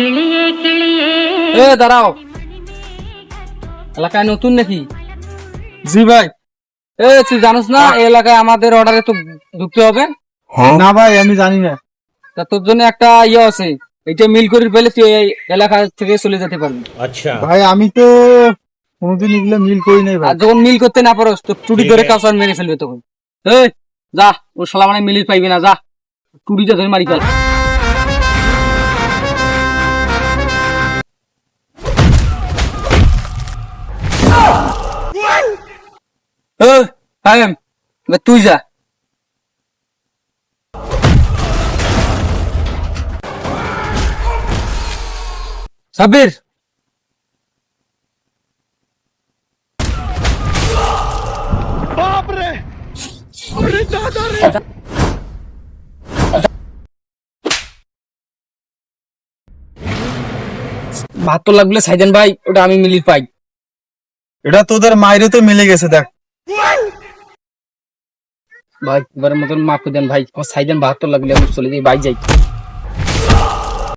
এ দাঁড়াও এলাকায় নতুন নাকি জি ভাই এ তুই জানিস না এলাকায় আমাদের অর্ডারে তো ঢুকতে হবে হ্যাঁ। না ভাই আমি জানি না তা তোর জন্য একটা ইয়ে আছে মিল করে তুই এলাকা থেকে চলে যেতে পারবি আচ্ছা ভাই আমি তো কোনোদিন এগুলো মিল করি নাই ভাই যখন মিল করতে না পারো তো টুটি ধরে কাঁচার মেরে ফেলবে তখন এই যা ও শালা মানে পাইবে না যা টুটিটা ধরে মারি ফেল अह आयम मतुजा सबिर बाप रे अरे दादा रे भात तो लागले ไซ দান ভাই ওটা আমি মিলি পাই এটা তো ওদের মাইরেতে মিলে গেছে দা भाई मतलब माफ कर दे भाई और साइजन बहत्तर लग लिया चले गई बाइक जाए